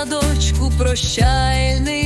садочку прощальний.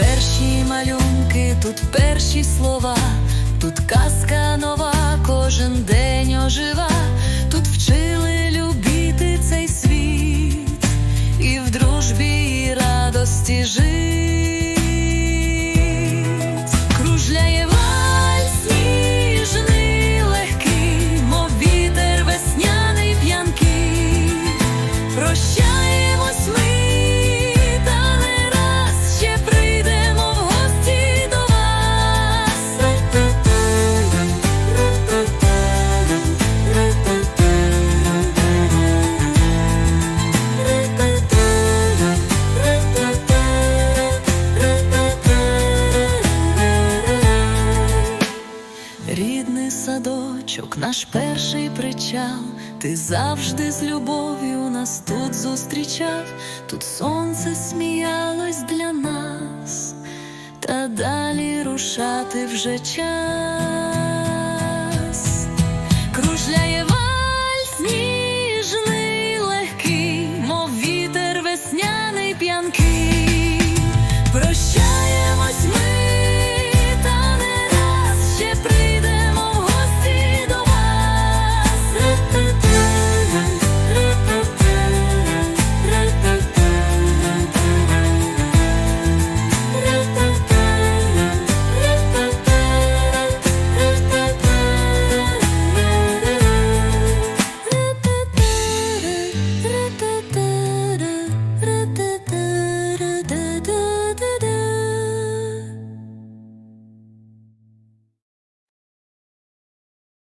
Перші малюнки, тут перші слова, тут казка нова, кожен день ожива, тут вчили любити цей світ і в дружбі і радості жить. садочок, наш перший причал, ти завжди з любов'ю нас тут зустрічав, тут сонце сміялось для нас, та далі рушати вже час, кружляє вальс ніжний легкий, мов вітер весняний п'янкий.